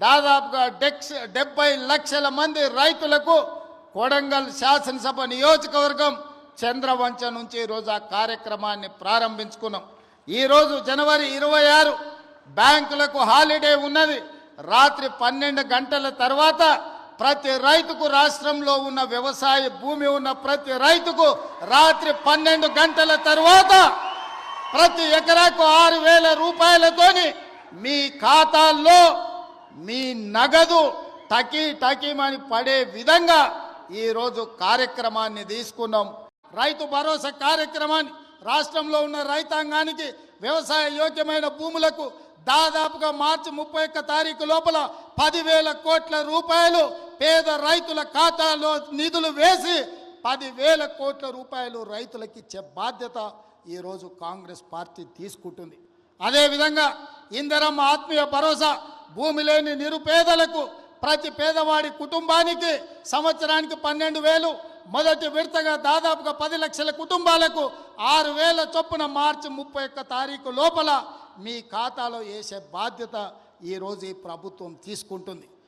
దాదాపుగా డెక్స్ డెబ్బై లక్షల మంది రైతులకు కొడంగల్ శాసనసభ నియోజకవర్గం చంద్రవంచ నుంచి ఈరోజు ఆ కార్యక్రమాన్ని ప్రారంభించుకున్నాం. ఈరోజు జనవరి ఇరవై ఆరు బ్యాంకులకు హాలిడే ఉన్నది. రాత్రి పన్నెండు గంటల తర్వాత ప్రతి రైతుకు రాష్ట్రంలో ఉన్న వ్యవసాయ భూమి ఉన్న ప్రతి రైతుకు రాత్రి పన్నెండు గంటల తర్వాత ప్రతి ఎకరాకు ఆరు వేల రూపాయలతోని మీ ఖాతాల్లో మీ నగదు టకీ టకీమని పడే విధంగా ఈరోజు కార్యక్రమాన్ని తీసుకున్నాం. రైతు భరోసా కార్యక్రమాన్ని రాష్ట్రంలో ఉన్న రైతాంగానికి వ్యవసాయ యోగ్యమైన భూములకు దాదాపుగా మార్చి ముప్పై ఒక్క తారీఖు లోపల పదివేల కోట్ల రూపాయలు పేద రైతుల ఖాతాలో నిధులు వేసి పదివేల కోట్ల రూపాయలు రైతులకు ఇచ్చే బాధ్యత ఈరోజు కాంగ్రెస్ పార్టీ తీసుకుంటుంది. అదేవిధంగా ఇందరమ్మ ఆత్మీయ భరోసా భూమి లేని నిరుపేదలకు ప్రతి పేదవాడి కుటుంబానికి సంవత్సరానికి పన్నెండు వేలు మొదటి విడతగా దాదాపుగా పది లక్షల కుటుంబాలకు ఆరు వేల చొప్పున మార్చి ముప్పై ఒక్క తారీఖు లోపల మీ ఖాతాలో వేసే బాధ్యత ఈరోజు ఈ ప్రభుత్వం తీసుకుంటుంది.